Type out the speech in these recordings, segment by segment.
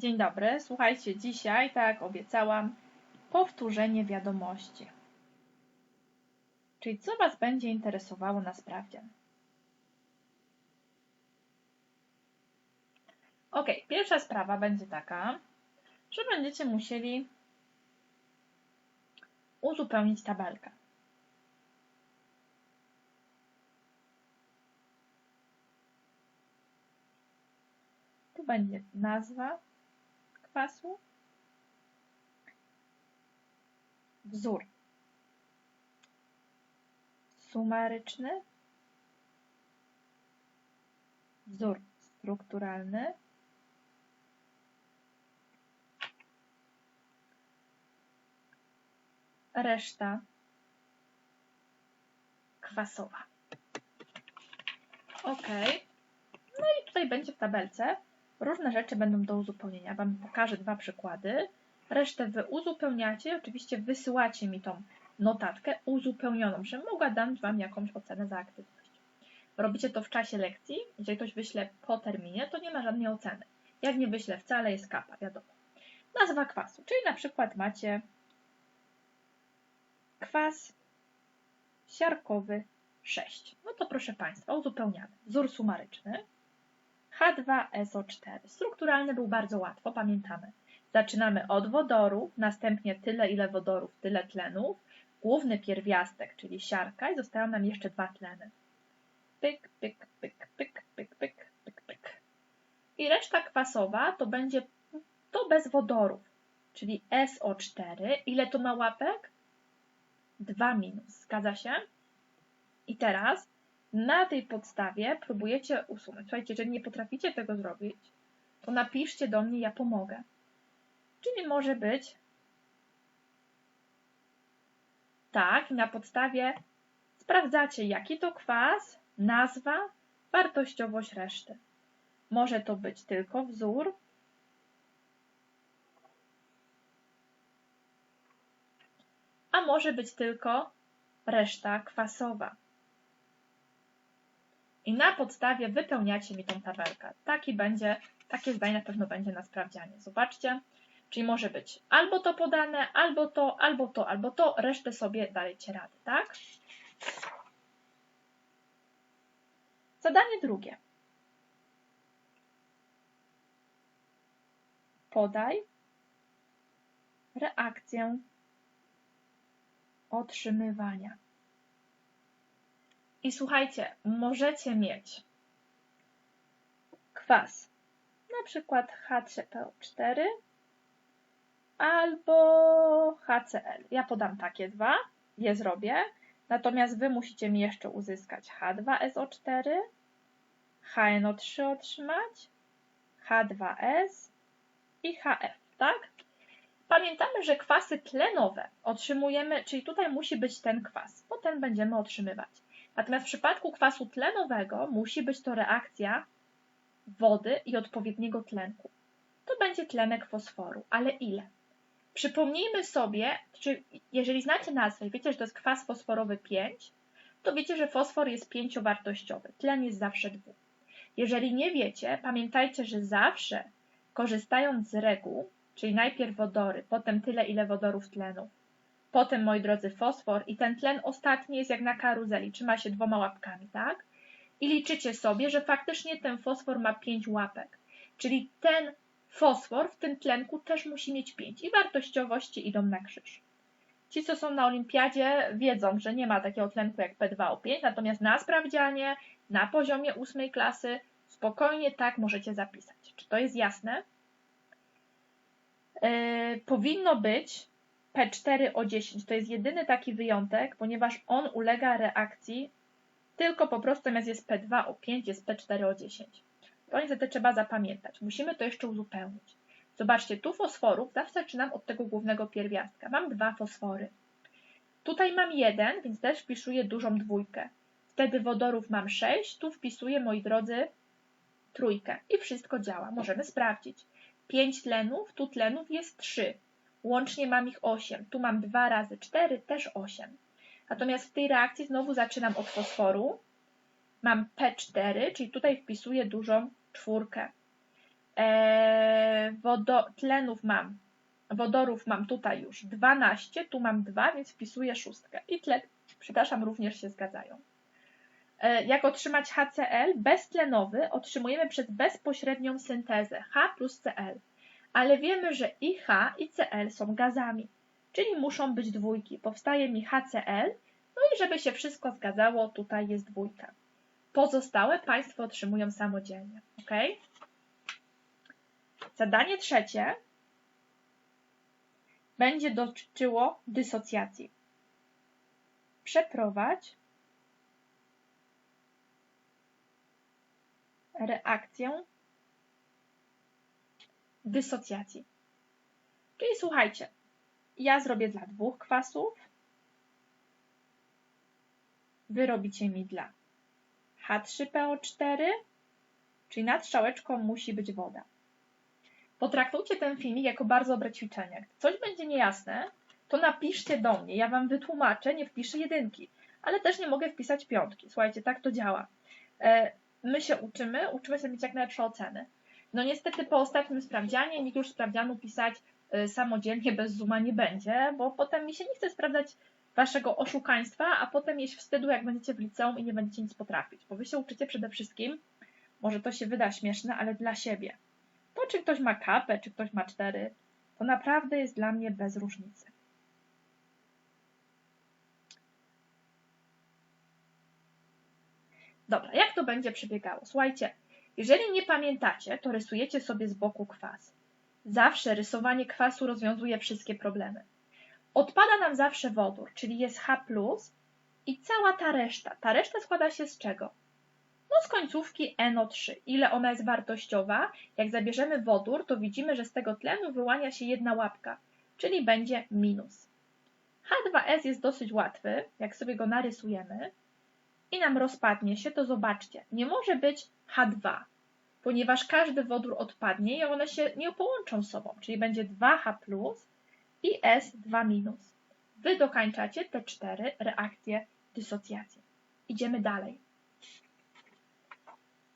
Dzień dobry. Słuchajcie, dzisiaj, tak jak obiecałam, powtórzenie wiadomości. Czyli co Was będzie interesowało na sprawdzian? Ok, pierwsza sprawa będzie taka, że będziecie musieli uzupełnić tabelkę. Tu będzie nazwa kwasu, wzór. Sumaryczny, wzór strukturalny, reszta kwasowa. Ok. No i tutaj będzie w tabelce różne rzeczy będą do uzupełnienia. Wam pokażę dwa przykłady. Resztę wy uzupełniacie, oczywiście wysyłacie mi tą notatkę uzupełnioną, że mogła dać Wam jakąś ocenę za aktywność. Robicie to w czasie lekcji. Jeżeli ktoś wyśle po terminie, to nie ma żadnej oceny. Jak nie wyśle wcale, jest kapa, wiadomo. Nazwa kwasu, czyli na przykład macie kwas siarkowy 6. No to proszę Państwa, uzupełniamy. Wzór sumaryczny. H2SO4. Strukturalny był bardzo łatwo, pamiętamy. Zaczynamy od wodoru, następnie tyle ile wodorów, tyle tlenów, główny pierwiastek, czyli siarka i zostają nam jeszcze dwa tleny. Pyk, pyk, pyk, pyk, pyk, pyk, pyk, pyk. I reszta kwasowa to będzie to bez wodorów, czyli SO4. Ile to ma łapek? 2 minus. Zgadza się? I teraz na tej podstawie próbujecie usunąć. Słuchajcie, jeżeli nie potraficie tego zrobić, to napiszcie do mnie, ja pomogę. Czyli może być tak, na podstawie sprawdzacie, jaki to kwas, nazwa, wartościowość reszty. Może to być tylko wzór, a może być tylko reszta kwasowa. I na podstawie wypełniacie mi tą tabelkę. Taki będzie, takie zdanie na pewno będzie na sprawdzianie. Zobaczcie. Czyli może być albo to podane, albo to, albo to, albo to. Resztę sobie dajecie radę, tak? Zadanie drugie. Podaj reakcję otrzymywania. I słuchajcie, możecie mieć kwas, na przykład H3PO4 albo HCl. Ja podam takie dwa, je zrobię. Natomiast Wy musicie mi jeszcze uzyskać H2SO4, HNO3 otrzymać, H2S i HF, tak? Pamiętamy, że kwasy tlenowe otrzymujemy, czyli tutaj musi być ten kwas, bo ten będziemy otrzymywać. Natomiast w przypadku kwasu tlenowego musi być to reakcja wody i odpowiedniego tlenku. To będzie tlenek fosforu, ale ile? Przypomnijmy sobie, czy jeżeli znacie nazwę i wiecie, że to jest kwas fosforowy 5, to wiecie, że fosfor jest pięciowartościowy, tlen jest zawsze dwu. Jeżeli nie wiecie, pamiętajcie, że zawsze korzystając z reguł, czyli najpierw wodory, potem tyle ile wodorów tlenu, potem, moi drodzy, fosfor i ten tlen ostatni jest jak na karuzeli, trzyma się dwoma łapkami, tak? I liczycie sobie, że faktycznie ten fosfor ma pięć łapek, czyli ten Fosfor w tym tlenku też musi mieć 5 i wartościowości idą na krzyż. Ci, co są na olimpiadzie, wiedzą, że nie ma takiego tlenku jak P2O5, natomiast na sprawdzianie, na poziomie ósmej klasy, spokojnie tak możecie zapisać. Czy to jest jasne? Yy, powinno być P4O10. To jest jedyny taki wyjątek, ponieważ on ulega reakcji tylko po prostu zamiast jest P2O5, jest P4O10. To niestety trzeba zapamiętać. Musimy to jeszcze uzupełnić. Zobaczcie, tu fosforów zawsze zaczynam od tego głównego pierwiastka. Mam dwa fosfory. Tutaj mam jeden, więc też wpisuję dużą dwójkę. Wtedy wodorów mam sześć, tu wpisuję, moi drodzy, trójkę. I wszystko działa. Możemy sprawdzić. Pięć tlenów, tu tlenów jest trzy. Łącznie mam ich osiem. Tu mam dwa razy cztery, też osiem. Natomiast w tej reakcji znowu zaczynam od fosforu. Mam P4, czyli tutaj wpisuję dużą czwórkę. E, wodo, tlenów mam, wodorów mam tutaj już 12, tu mam 2, więc wpisuję szóstkę. I tlen, przepraszam, również się zgadzają. E, jak otrzymać HCl? Beztlenowy otrzymujemy przez bezpośrednią syntezę H plus Cl. Ale wiemy, że i H i Cl są gazami, czyli muszą być dwójki. Powstaje mi HCl, no i żeby się wszystko zgadzało, tutaj jest dwójka. Pozostałe Państwo otrzymują samodzielnie. ok? Zadanie trzecie będzie dotyczyło dysocjacji. Przeprowadź reakcję dysocjacji. Czyli słuchajcie, ja zrobię dla dwóch kwasów, wy robicie mi dla H3PO4, czyli nad strzałeczką musi być woda. Potraktujcie ten filmik jako bardzo dobre ćwiczenie. Jak coś będzie niejasne, to napiszcie do mnie, ja wam wytłumaczę, nie wpiszę jedynki, ale też nie mogę wpisać piątki. Słuchajcie, tak to działa. E, my się uczymy, uczymy się mieć jak najlepsze oceny. No niestety po ostatnim sprawdzianie nikt już sprawdzianu pisać e, samodzielnie bez zooma nie będzie, bo potem mi się nie chce sprawdzać waszego oszukaństwa, a potem mieć wstydu, jak będziecie w liceum i nie będziecie nic potrafić. Bo wy się uczycie przede wszystkim, może to się wyda śmieszne, ale dla siebie. To, czy ktoś ma kapę, czy ktoś ma cztery, to naprawdę jest dla mnie bez różnicy. Dobra, jak to będzie przebiegało? Słuchajcie, jeżeli nie pamiętacie, to rysujecie sobie z boku kwas. Zawsze rysowanie kwasu rozwiązuje wszystkie problemy. Odpada nam zawsze wodór, czyli jest H+, i cała ta reszta. Ta reszta składa się z czego? No z końcówki NO3. Ile ona jest wartościowa? Jak zabierzemy wodór, to widzimy, że z tego tlenu wyłania się jedna łapka, czyli będzie minus. H2S jest dosyć łatwy, jak sobie go narysujemy i nam rozpadnie się, to zobaczcie, nie może być H2, ponieważ każdy wodór odpadnie i one się nie połączą sobą, czyli będzie 2H+, i S2-. Wy dokańczacie te cztery reakcje dysocjacji. Idziemy dalej.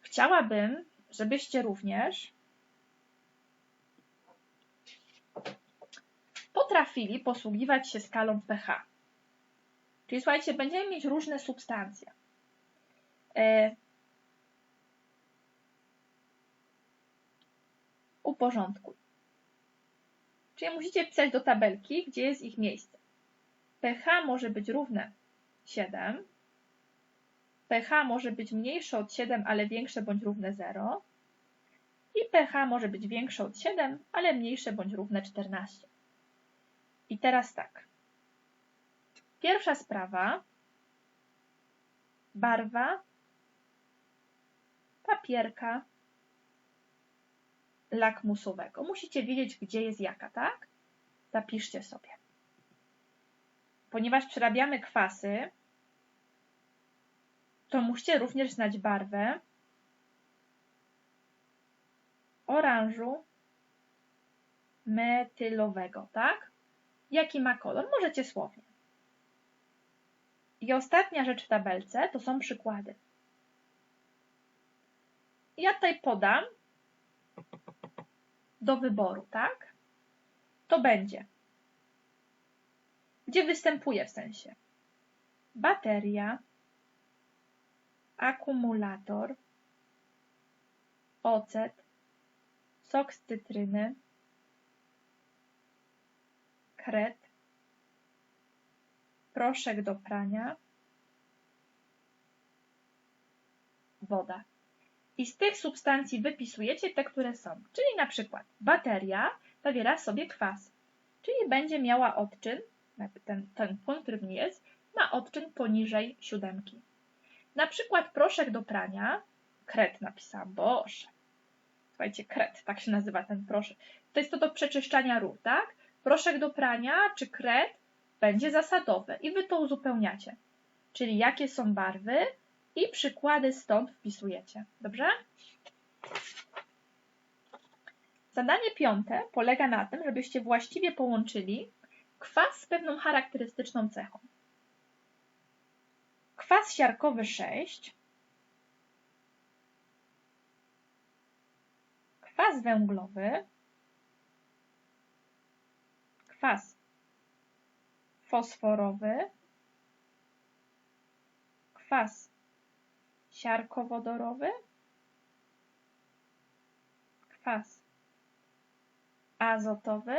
Chciałabym, żebyście również potrafili posługiwać się skalą pH. Czyli słuchajcie, będziemy mieć różne substancje. Uporządkuj. Czyli musicie pisać do tabelki, gdzie jest ich miejsce. pH może być równe 7. pH może być mniejsze od 7, ale większe bądź równe 0. I pH może być większe od 7, ale mniejsze bądź równe 14. I teraz tak. Pierwsza sprawa. Barwa papierka lakmusowego. Musicie wiedzieć, gdzie jest jaka, tak? Zapiszcie sobie. Ponieważ przerabiamy kwasy, to musicie również znać barwę oranżu metylowego, tak? Jaki ma kolor? Możecie słownie. I ostatnia rzecz w tabelce to są przykłady. Ja tutaj podam do wyboru, tak? To będzie. Gdzie występuje w sensie? Bateria, akumulator, ocet, sok z cytryny, kret, proszek do prania, woda. I z tych substancji wypisujecie te, które są. Czyli na przykład bateria zawiera sobie kwas, czyli będzie miała odczyn, ten, ten płyn, który w niej jest, ma odczyn poniżej siódemki. Na przykład proszek do prania, kret napisałam, boże. Słuchajcie, kret, tak się nazywa ten proszek. To jest to do przeczyszczania rur, tak? Proszek do prania czy kret będzie zasadowe i wy to uzupełniacie. Czyli jakie są barwy, i przykłady stąd wpisujecie. Dobrze? Zadanie piąte polega na tym, żebyście właściwie połączyli kwas z pewną charakterystyczną cechą. Kwas siarkowy 6, kwas węglowy, kwas fosforowy, kwas siarkowodorowy, kwas azotowy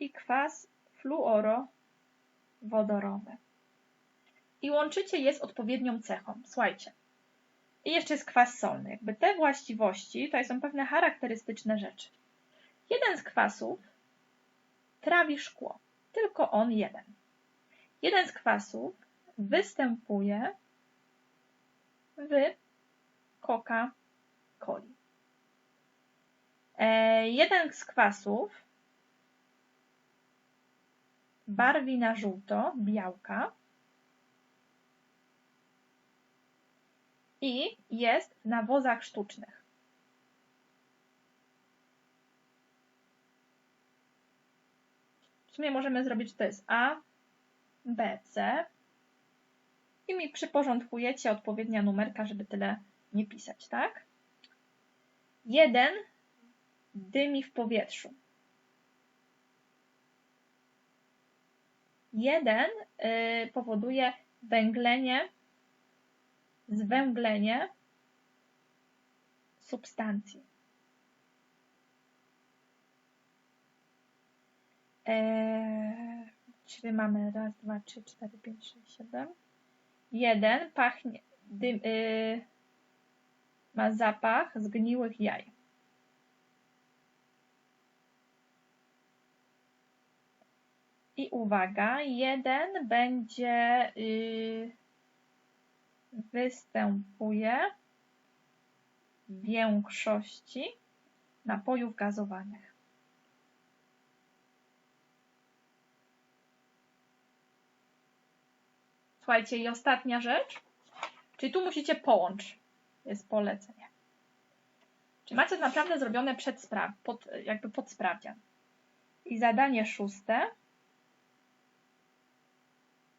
i kwas fluorowodorowy. I łączycie je z odpowiednią cechą. Słuchajcie. I jeszcze jest kwas solny. Jakby te właściwości to są pewne charakterystyczne rzeczy. Jeden z kwasów trawi szkło. Tylko on jeden. Jeden z kwasów występuje w Coca-Coli. E, jeden z kwasów barwi na żółto białka i jest w nawozach sztucznych. W sumie możemy zrobić, to jest A, B, C i mi przyporządkujecie odpowiednia numerka, żeby tyle nie pisać, tak? Jeden dymi w powietrzu. Jeden y, powoduje węglenie, zwęglenie substancji. Eee, czyli mamy raz, dwa, trzy, cztery, pięć, sześć, siedem. Jeden pachnie, dym, yy, ma zapach zgniłych jaj. I uwaga, jeden będzie yy, występuje w większości napojów gazowanych. Słuchajcie, i ostatnia rzecz, czyli tu musicie połączyć, jest polecenie. Czy macie naprawdę zrobione przed pod, jakby pod sprawdzian. I zadanie szóste,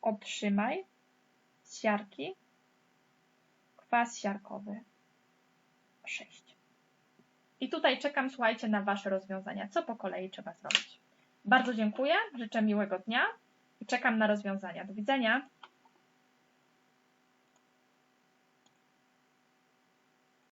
otrzymaj z siarki kwas siarkowy 6. I tutaj czekam, słuchajcie, na Wasze rozwiązania. Co po kolei trzeba zrobić? Bardzo dziękuję, życzę miłego dnia i czekam na rozwiązania. Do widzenia.